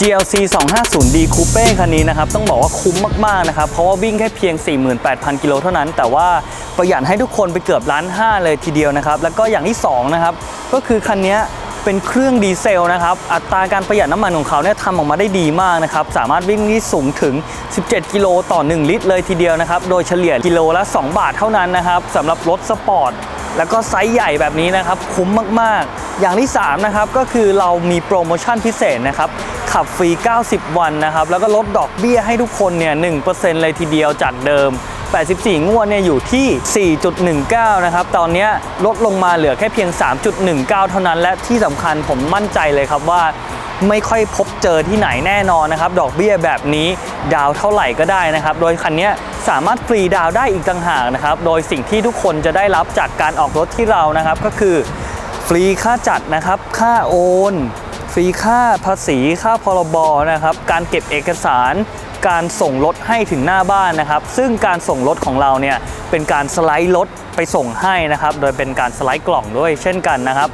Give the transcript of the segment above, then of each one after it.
GLC 250D Coupe คันนี้นะครับ ต้องบอกว่าคุ้มมากๆนะครับ เพราะว่าวิ่งแค่เพียง 48,000 กิโลเท่านั้น แต่ว่าประหยัดให้ทุกคนไปเกือบล้านห้าเลยทีเดียวนะครับ แล้วก็อย่างที่2นะครับ ก็คือคันนี้เป็นเครื่องดีเซลนะครับ อัตราการประหยัดน้ำมันของเขาเนี่ยทำออกมาได้ดีมากนะครับ สามารถวิ่งได้สูงถึง 17 กิโลต่อ 1 ลิตรเลยทีเดียวนะครับ โดยเฉลี่ยกิโลละ 2 บาทเท่านั้นนะครับสำหรับรถสปอร์ต แล้วก็ไซส์ใหญ่แบบนี้นะครับคุ้มมากๆ อย่างที่3นะครับก็คือเรามีโปรโมชั่นพิเศษนะครับขับฟรี 90 วันนะครับแล้วก็ลดดอกเบี้ยให้ทุกคนเนี่ย1%เลยทีเดียวจากเดิม 84 งวดเนี่ยอยู่ที่ 4.19 นะครับ ตอนนี้ลดลงมาเหลือแค่เพียง 3.19 เท่านั้น และที่สำคัญผมมั่นใจเลยครับว่าไม่ค่อยพบเจอที่ไหนแน่นอนนะครับ ดอกเบี้ยแบบนี้ดาวเท่าไหร่ก็ได้นะครับ โดยคันนี้ สามารถฟรีดาวได้อีกต่างหากนะครับ โดยสิ่งที่ทุกคนจะได้รับจากการออกรถที่เรานะครับ ก็คือฟรีค่าจัดนะครับ ค่าโอน ฟรีค่าภาษีค่าพรบนะครับ การเก็บเอกสารการส่งรถให้ถึงหน้าบ้านนะครับ ซึ่งการส่งรถของเราเนี่ยเป็นการสไลด์รถไปส่งให้นะครับ โดยเป็นการสไลด์กล่องด้วยเช่นกันนะครับ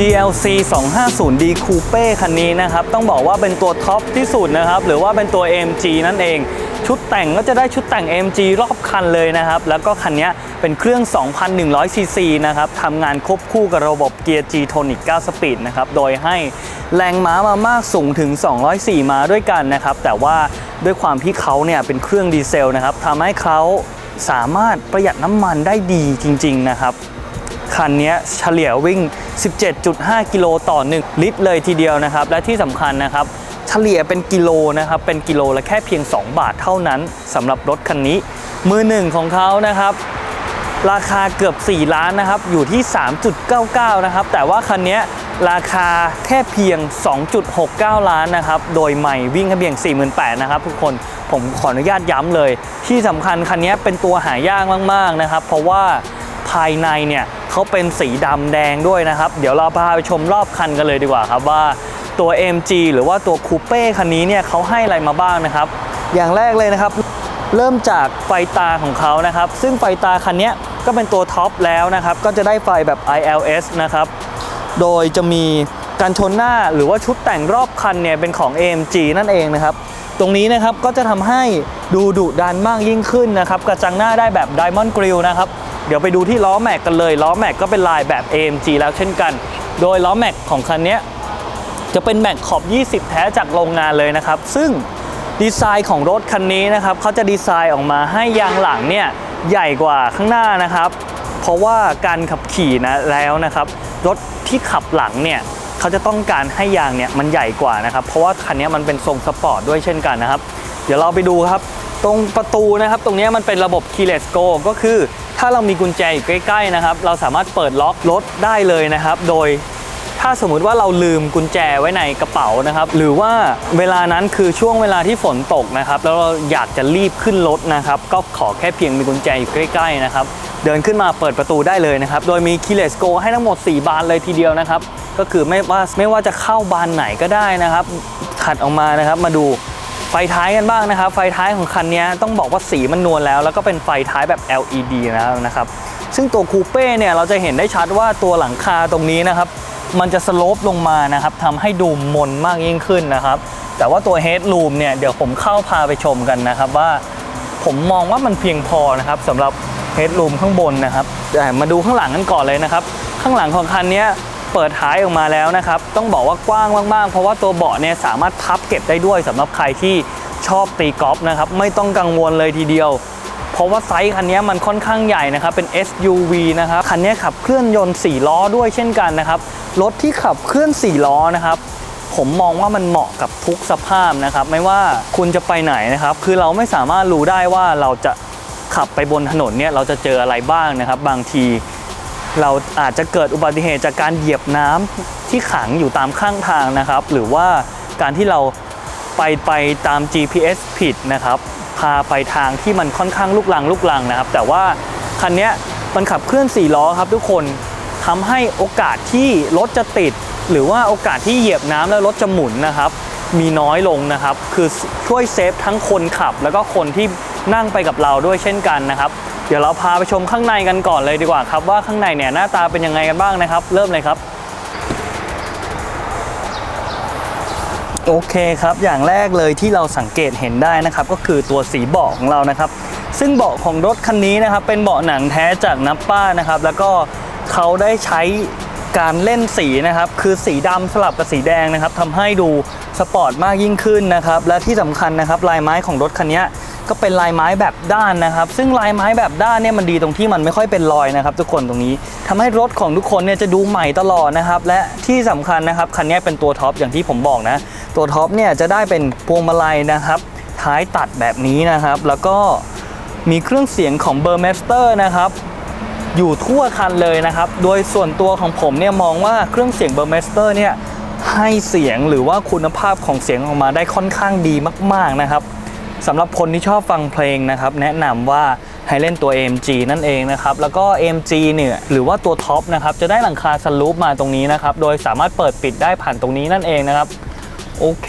GLC 250D Coupe คันนี้นะครับ ต้องบอกว่าเป็นตัวท็อปที่สุดนะครับ หรือว่าเป็นตัว AMG นั่นเอง ชุดแต่งก็จะได้ชุดแต่ง AMG รอบคันเลยนะครับ แล้วก็คันนี้เป็นเครื่อง 2,100ซีซีนะครับทำงานควบคู่กับระบบเกียร์ G-Tonic 9 สปีดนะครับ โดยให้แรงม้ามามากสูงถึง 204 ม้าด้วยกันนะครับ แต่ว่าด้วยความที่เขาเนี่ยเป็นเครื่องดีเซลนะครับทำให้เขาสามารถประหยัดน้ำมันได้ดีจริง ๆ นะครับ คันนี้เฉลี่ยวิ่ง 17.5 กิโลต่อ 1 ลิตรเลยทีเดียวนะครับ และที่สำคัญนะครับเฉลี่ยเป็นกิโลนะครับ เป็นกิโลละแค่เพียง 2 บาทเท่านั้นสำหรับรถคันนี้ มือหนึ่งของเขานะครับ ราคาเกือบ 4 ล้านนะครับ อยู่ที่ 3.99 นะครับ แต่ว่าคันนี้ราคาแค่เพียง 2.69 ล้านนะครับ โดยใหม่วิ่งแค่เพียง 48,000นะครับทุกคน ผมขออนุญาตย้ำเลย ที่สำคัญคันนี้เป็นตัวหายากมาก ๆ นะครับ เพราะว่าภายในเนี่ย เขาเป็นสีดำแดงด้วยนะครับ เดี๋ยวเราพาไปชมรอบคันกันเลยดีกว่าครับว่าตัว MG หรือว่าตัวคูเป้คันนี้เนี่ยเขาให้อะไรมาบ้างนะครับ อย่างแรกเลยนะครับ เริ่มจากไฟตาของเขานะครับ ซึ่งไฟตาคันนี้ก็เป็นตัวท็อปแล้วนะครับ ก็จะได้ไฟแบบ ILS นะครับ โดยจะมีการชนหน้าหรือว่าชุดแต่งรอบคันเนี่ยเป็นของ AMG นั่นเองนะครับ ตรงนี้นะครับก็จะทำให้ดูดุดันมากยิ่งขึ้นนะครับ กระจังหน้าได้แบบ Diamond Grill นะครับ เดี๋ยวไปดูที่ล้อแม็กกันเลยล้อแม็กก็เป็นลายแบบ AMG แล้วเช่นกัน โดยล้อแม็กของคันนี้จะเป็นแม็กขอบ 20 แท้จากโรงงานเลยนะครับ ซึ่งดีไซน์ของรถคันนี้นะครับเขาจะดีไซน์ออกมาให้ยางหลังเนี่ยใหญ่กว่าข้างหน้านะครับ เพราะว่าการขับขี่นะแล้วนะครับรถที่ขับหลังเนี่ยเขาจะต้องการให้ยางเนี่ยมันใหญ่กว่านะครับ เพราะว่าคันนี้มันเป็นทรงสปอร์ตด้วยเช่นกันนะครับ เดี๋ยวเราไปดูครับ ตรงประตูนะครับ ตรงนี้มันเป็นระบบ keyless go ก็คือ ถ้าเรามีกุญแจอยู่ใกล้ ๆนะครับ เราสามารถเปิดล็อกรถได้เลยนะครับ โดยถ้าสมมุติว่าเราลืมกุญแจไว้ในกระเป๋านะครับ หรือว่าเวลานั้นคือช่วงเวลาที่ฝนตกนะครับ แล้วเราอยากจะรีบขึ้นรถนะครับ ก็ขอแค่เพียงมีกุญแจอยู่ใกล้ๆนะครับ เดินขึ้นมาเปิดประตูได้เลยนะครับ โดยมี keyless go ให้ทั้งหมด 4 บานเลยทีเดียวนะครับ ก็คือไม่ว่าไม่ว่าจะเข้าบานไหนก็ได้นะครับถัดออกมานะครับ มาดู ฟท้ายกันบ้างนะครับ ไฟท้ายของคันนี้ต้องบอกว่าสีมันนวลแล้ว แล้วก็เป็นไฟท้ายแบบ LED แล้วนะครับ ซึ่งตัวคูเป้เนี่ยเราจะเห็นได้ชัดว่าตัวหลังคาตรงนี้นะครับ มันจะสโลปลงมานะครับทำให้ดูมนมากยิ่งขึ้นนะครับ แต่ว่าตัวเฮด o ูมเนี่ยเดี๋ยวผมเข้าพาไปชมกันนะครับว่าผมมองว่ามันเพียงพอนะครับสำหรับเฮด o ูมข้างบนนะครับแต่มาดูข้างหลังกันก่อนเลยนะครับ ข้างหลังของคันนี้ เปิดท้ายออกมาแล้วนะครับ ต้องบอกว่ากว้างมากๆ เพราะว่าตัวเบาะเนี่ยสามารถพับเก็บได้ด้วยสำหรับใครที่ชอบตีกอล์ฟนะครับ ไม่ต้องกังวลเลยทีเดียว เพราะว่าไซส์คันนี้มันค่อนข้างใหญ่นะครับ เป็น SUV นะครับ คันนี้ขับเคลื่อนยนต์ 4 ล้อด้วยเช่นกันนะครับ รถที่ขับเคลื่อน 4 ล้อนะครับผมมองว่ามันเหมาะกับทุกสภาพนะครับ ไม่ว่าคุณจะไปไหนนะครับ คือเราไม่สามารถรู้ได้ว่าเราจะขับไปบนถนนเนี่ยเราจะเจออะไรบ้างนะครับ บางที เราอาจจะเกิดอุบัติเหตุจากการเหยียบน้ำที่ขังอยู่ตามข้างทางนะครับ หรือว่าการที่เราไปไปตาม GPS ผิดนะครับ พาไปทางที่มันค่อนข้างลุกลังลุกลังนะครับ แต่ว่าคันนี้มันขับเคลื่อน 4 ล้อครับทุกคนทำให้โอกาสที่รถจะติด หรือว่าโอกาสที่เหยียบน้ำแล้วรถจะหมุนนะครับ มีน้อยลงนะครับ คือช่วยเซฟทั้งคนขับ แล้วก็คนที่นั่งไปกับเราด้วยเช่นกันนะครับ เดี๋ยวเราพาไปชมข้างในกันก่อนเลยดีกว่าครับว่าข้างในเนี่ยหน้าตาเป็นยังไงกันบ้างนะครับ เริ่มเลยครับ โอเคครับ อย่างแรกเลยที่เราสังเกตเห็นได้นะครับ ก็คือตัวสีเบาะของเรานะครับ ซึ่งเบาะของรถคันนี้นะครับ เป็นเบาะหนังแท้จากนับป้านะครับ แล้วก็เขาได้ใช้ การเล่นสีนะครับคือสีดำสลับกับสีแดงนะครับทำให้ดูสปอร์ตมากยิ่งขึ้นนะครับและที่สำคัญนะครับลายไม้ของรถคันนี้ก็เป็นลายไม้แบบด้านนะครับ ซึ่งลายไม้แบบด้านเนี่ยมันดีตรงที่มันไม่ค่อยเป็นรอยนะครับ ทุกคนตรงนี้ทำให้รถของทุกคนเนี่ยจะดูใหม่ตลอดนะครับ และที่สำคัญนะครับคันนี้เป็นตัวท็อปอย่างที่ผมบอกนะ ตัวท็อปเนี่ยจะได้เป็นพวงมาลัยนะครับ ท้ายตัดแบบนี้นะครับ แล้วก็มีเครื่องเสียงของเบอร์ m มสเตอร์นะครับ อยู่ทั่วคันเลยนะครับ โดยส่วนตัวของผมเนี่ยมองว่าเครื่องเสียงเบอร์ m มสเตอร์เนี่ยให้เสียงหรือว่าคุณภาพของเสียงออกมาได้ค่อนข้างดีมาก ๆนะครับสำหรับคนที่ชอบฟังเพลงนะครับ แนะนำว่าให้เล่นตัว AMG นั่นเองนะครับ แล้วก็ AMG เนี่ยหรือว่าตัวท็อปนะครับ จะได้หลังคาสลูปมาตรงนี้นะครับ โดยสามารถเปิดปิดได้ผ่านตรงนี้นั่นเองนะครับ โอเค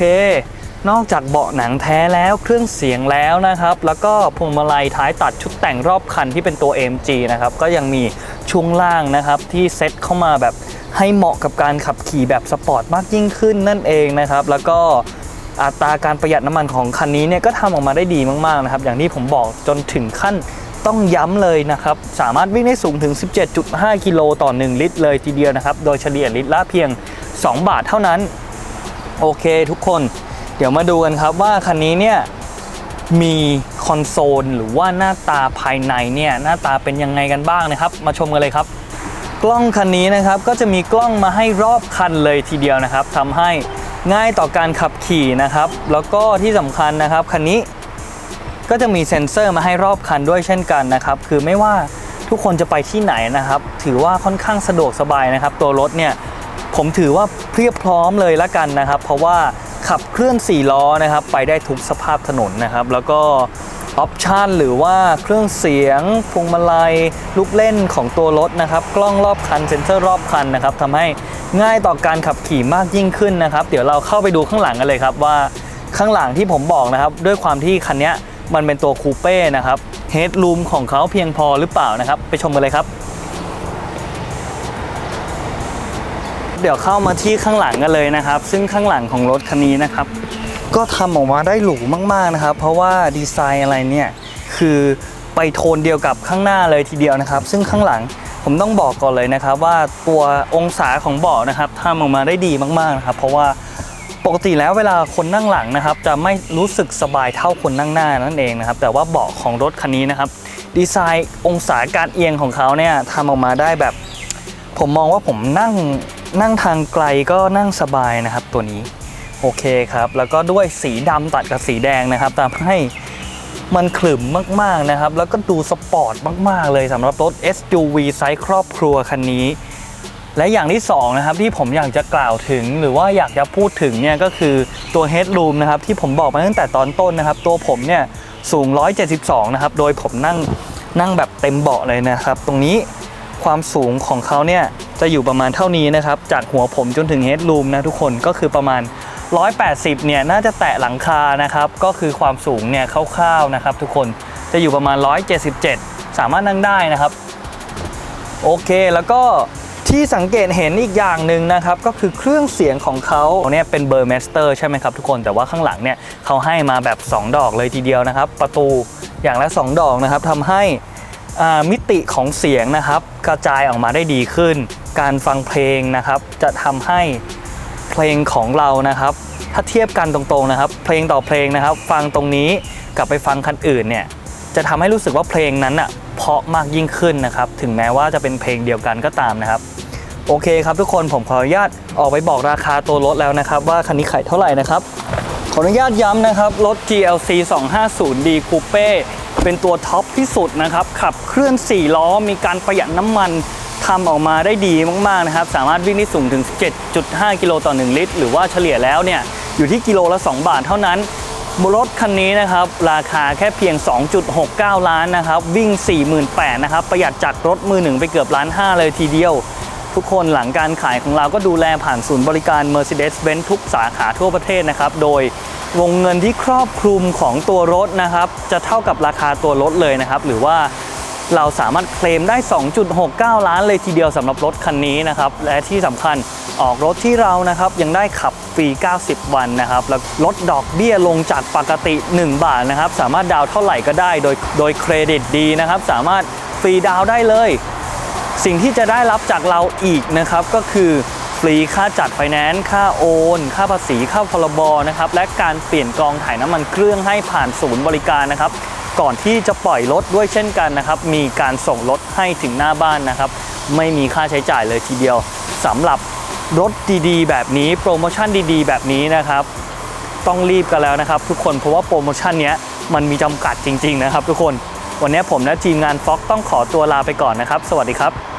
นอกจากเบาะหนังแท้แล้วเครื่องเสียงแล้วนะครับ แล้วก็พวงมาลัยท้ายตัดชุดแต่งรอบคันที่เป็นตัว AMG นะครับ ก็ยังมีช่วงล่างนะครับที่เซ็ตเข้ามาแบบให้เหมาะกับการขับขี่แบบสปอร์ตมากยิ่งขึ้นนั่นเองนะครับ แล้วก็อัตราการประหยัดน้ำมันของคันนี้เนี่ยก็ทำออกมาได้ดีมากๆนะครับ อย่างที่ผมบอกจนถึงขั้นต้องย้ำเลยนะครับ สามารถวิ่งได้สูงถึง 17.5 กิโลต่อ 1 ลิตรเลยทีเดียวนะครับ โดยเฉลี่ยลิตรละเพียง 2 บาทเท่านั้น โอเคทุกคน เดี๋ยวมาดูกันครับว่าคันนี้เนี่ยมีคอนโซลหรือว่าหน้าตาภายในเนี่ยหน้าตาเป็นยังไงกันบ้างนะครับ มาชมกันเลยครับ กล้องคันนี้นะครับก็จะมีกล้องมาให้รอบคันเลยทีเดียวนะครับทำให้ง่ายต่อการขับขี่นะครับ แล้วก็ที่สำคัญนะครับคันนี้ก็จะมีเซ็นเซอร์มาให้รอบคันด้วยเช่นกันนะครับคือไม่ว่าทุกคนจะไปที่ไหนนะครับ ถือว่าค่อนข้างสะดวกสบายนะครับ ตัวรถเนี่ยผมถือว่าเพียบพร้อมเลยละกันนะครับ เพราะว่า ขับเคลื่อน 4 ล้อนะครับ ไปได้ทุกสภาพถนนนะครับ แล้วก็ออปชันหรือว่าเครื่องเสียงพวงมาลัย ลูกเล่นของตัวรถนะครับ กล้องรอบคันเซ็นเซอร์รอบคันนะครับทำให้ง่ายต่อการขับขี่มากยิ่งขึ้นนะครับ เดี๋ยวเราเข้าไปดูข้างหลังกันเลยครับว่าข้างหลังที่ผมบอกนะครับ ด้วยความที่คันนี้มันเป็นตัวคูเป้นะครับเฮดรูมของเขาเพียงพอหรือเปล่านะครับ ไปชมกันเลยครับ เดี๋ยวเข้ามาที่ข้างหลังกันเลยนะครับ ซึ่งข้างหลังของรถคันนี้นะครับ ก็ทำออกมาได้หรูมากๆนะครับ เพราะว่าดีไซน์อะไรเนี่ยคือไปโทนเดียวกับข้างหน้าเลยทีเดียวนะครับ ซึ่งข้างหลังผมต้องบอกก่อนเลยนะครับ ว่าตัวองศาของเบาะนะครับทำออกมาได้ดีมากๆนะครับ เพราะว่าปกติแล้วเวลาคนนั่งหลังนะครับ จะไม่รู้สึกสบายเท่าคนนั่งหน้านั่นเองนะครับ แต่ว่าเบาะของรถคันนี้นะครับ ดีไซน์องศาการเอียงของเขาเนี่ยทำออกมาได้แบบ ผมมองว่าผมนั่ง นั่งทางไกลก็นั่งสบายนะครับตัวนี้โอเคครับ แล้วก็ด้วยสีดำตัดกับสีแดงนะครับทำให้มันขลุ่มมากๆนะครับ แล้วก็ดูสปอร์ตมากๆเลยสำหรับรถ SUV ไซส์ครอบครัวคันนี้ และอย่างที่สองนะครับที่ผมอยากจะกล่าวถึงหรือว่าอยากจะพูดถึงเนี่ยก็คือตัว Headroom นะครับที่ผมบอกมาตั้งแต่ตอนต้นนะครับ ตัวผมเนี่ยสูง 172 นะครับ โดยผมนั่งนั่งแบบเต็มเบาะเลยนะครับ ตรงนี้ความสูงของเขาเนี่ย จะอยู่ประมาณเท่านี้นะครับ จากหัวผมจนถึง Headroom นะทุกคนก็คือประมาณ 180 เนี่ยน่าจะแตะหลังคานะครับ ก็คือความสูงเนี่ยคร่าวๆนะครับ ทุกคนจะอยู่ประมาณ 177 สามารถนั่งได้นะครับ โอเคแล้วก็ที่สังเกตเห็นอีกอย่างหนึ่งนะครับ ก็คือเครื่องเสียงของเขาเนี่ยเป็นเบอร์เมสเตอร์ใช่ไหมครับทุกคนแต่ว่าข้างหลังเนี่ยเขาให้มาแบบ 2 ดอกเลยทีเดียวนะครับ ประตูอย่างละ 2 ดอกนะครับทำให้ มิติของเสียงนะครับ กระจายออกมาได้ดีขึ้น การฟังเพลงนะครับ จะทำให้เพลงของเรานะครับ ถ้าเทียบกันตรงๆนะครับ เพลงต่อเพลงนะครับ ฟังตรงนี้กลับไปฟังคันอื่นเนี่ยจะทำให้รู้สึกว่าเพลงนั้นอะเพาะมากยิ่งขึ้นนะครับ ถึงแม้ว่าจะเป็นเพลงเดียวกันก็ตามนะครับ โอเคครับทุกคนผมขออนุญาตออกไปบอกราคาตัวรถแล้วนะครับ ว่าคันนี้ขายเท่าไหร่นะครับ ขออนุญาตย้ำนะครับ รถ GLC 250D Coupe เป็นตัวท็อปที่สุดนะครับ ขับเคลื่อน 4 ล้อ มีการประหยัดน้ำมันทำออกมาได้ดีมาก ๆ นะครับ สามารถวิ่งได้สูงถึง7.5 กิโลต่อ 1 ลิตร หรือว่าเฉลี่ยแล้วเนี่ย อยู่ที่กิโลละ 2 บาทเท่านั้นรถคันนี้นะครับ ราคาแค่เพียง 2.69 ล้านนะครับ วิ่ง 48,000นะครับ ประหยัดจากรถมือหนึ่งไปเกือบล้านห้าเลยทีเดียว ทุกคนหลังการขายของเราก็ดูแลผ่านศูนย์บริการ Mercedes-Benz ทุกสาขาทั่วประเทศนะครับ โดยวงเงินที่ครอบคลุมของตัวรถนะครับ จะเท่ากับราคาตัวรถเลยนะครับ หรือว่าเราสามารถเคลมได้ 2.69 ล้านเลยทีเดียวสำหรับรถคันนี้นะครับ และที่สำคัญออกรถที่เรานะครับยังได้ขับฟรี 90 วันนะครับ แล้วลดดอกเบี้ยลงจากปกติ 1 บาทนะครับ สามารถดาวเท่าไหร่ก็ได้ โดยโดยเครดิตดีนะครับ สามารถฟรีดาวได้เลย สิ่งที่จะได้รับจากเราอีกนะครับก็คือฟรีค่าจัดไฟแนนซ์ค่าโอน ค่าภาษีค่าพรบนะครับและการเปลี่ยนกองถ่ายน้ำมันเครื่องให้ผ่านศูนย์บริการนะครับ ก่อนที่จะปล่อยรถด้วยเช่นกันนะครับ มีการส่งรถให้ถึงหน้าบ้านนะครับ ไม่มีค่าใช้จ่ายเลยทีเดียวสำหรับรถดีๆ แบบนี้โปรโมชั่นดีๆ แบบนี้นะครับ ต้องรีบกันแล้วนะครับ ทุกคนเพราะว่าโปรโมชั่นเนี้ยมันมีจำกัดจริง ๆ นะครับ ทุกคน วันนี้ผมและทีมงานฟ็อกต้องขอตัวลาไปก่อนนะครับ สวัสดีครับ